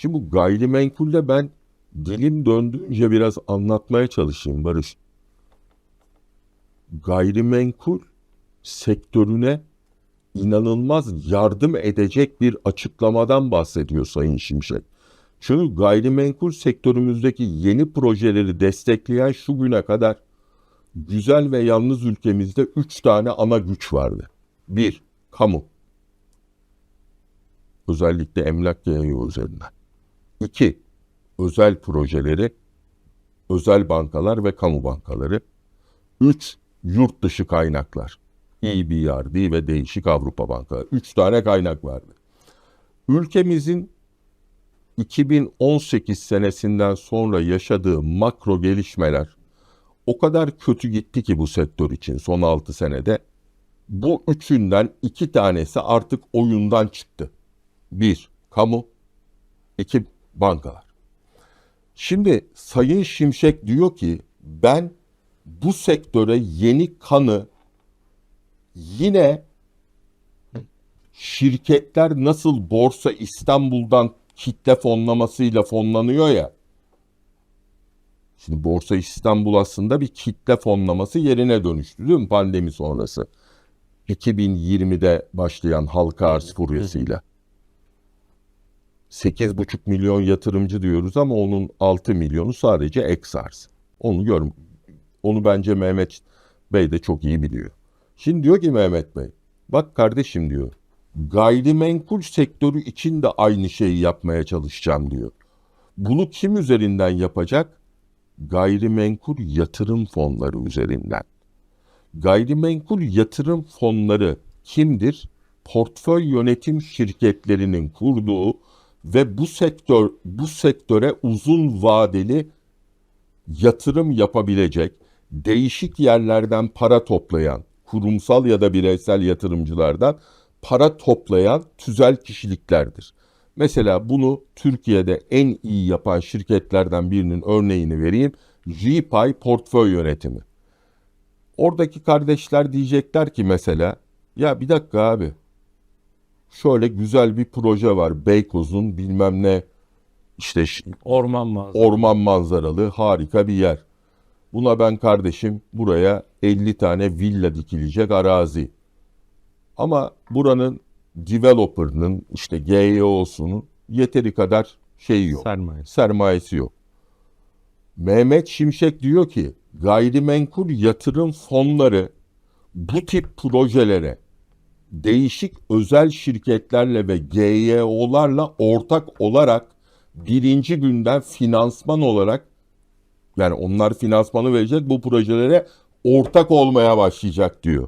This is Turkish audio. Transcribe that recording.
Şimdi bu gayrimenkulde ben dilim döndüğünce biraz anlatmaya çalışayım Barış. Gayrimenkul sektörüne inanılmaz yardım edecek bir açıklamadan bahsediyor Sayın Şimşek. Çünkü gayrimenkul sektörümüzdeki yeni projeleri destekleyen şu güne kadar güzel ve yalnız ülkemizde üç tane ana güç vardı. Bir, kamu. Özellikle emlak yayıyor üzerinden. İki, özel projeleri, özel bankalar ve kamu bankaları. Üç, yurt dışı kaynaklar. EBRD ve değişik Avrupa bankaları. Üç tane kaynak vardı. Ülkemizin 2018 senesinden sonra yaşadığı makro gelişmeler o kadar kötü gitti ki bu sektör için son 6 senede. Bu üçünden iki tanesi artık oyundan çıktı. Bir, kamu. iki bankalar. Şimdi Sayın Şimşek diyor ki ben bu sektöre yeni kanı yine şirketler nasıl Borsa İstanbul'dan kitle fonlamasıyla fonlanıyor ya. Şimdi Borsa İstanbul aslında bir kitle fonlaması yerine dönüştü değil mi pandemi sonrası? 2020'de başlayan halka arz furyasıyla. 8,5 milyon yatırımcı diyoruz ama onun 6 milyonu sadece ex arz. Onu gör, onu bence Mehmet Bey de çok iyi biliyor. Şimdi diyor ki Mehmet Bey, bak kardeşim diyor, gayrimenkul sektörü için de aynı şeyi yapmaya çalışacağım diyor. Bunu kim üzerinden yapacak? Gayrimenkul yatırım fonları üzerinden. Gayrimenkul yatırım fonları kimdir? Portföy yönetim şirketlerinin kurduğu ve bu sektör bu sektöre uzun vadeli yatırım yapabilecek, değişik yerlerden para toplayan, kurumsal ya da bireysel yatırımcılardan para toplayan tüzel kişiliklerdir. Mesela bunu Türkiye'de en iyi yapan şirketlerden birinin örneğini vereyim. GPay Portföy Yönetimi. Oradaki kardeşler diyecekler ki mesela ya bir dakika abi şöyle güzel bir proje var Beykoz'un bilmem ne işte Orman mağazası. orman manzaralı harika bir yer. Buna ben kardeşim buraya 50 tane villa dikilecek arazi. Ama buranın developer'ının işte GEO'sunun yeteri kadar şeyi yok Sermaye. sermayesi yok. Mehmet Şimşek diyor ki gayrimenkul yatırım fonları bu tip projelere değişik özel şirketlerle ve GYO'larla ortak olarak birinci günden finansman olarak yani onlar finansmanı verecek bu projelere ortak olmaya başlayacak diyor.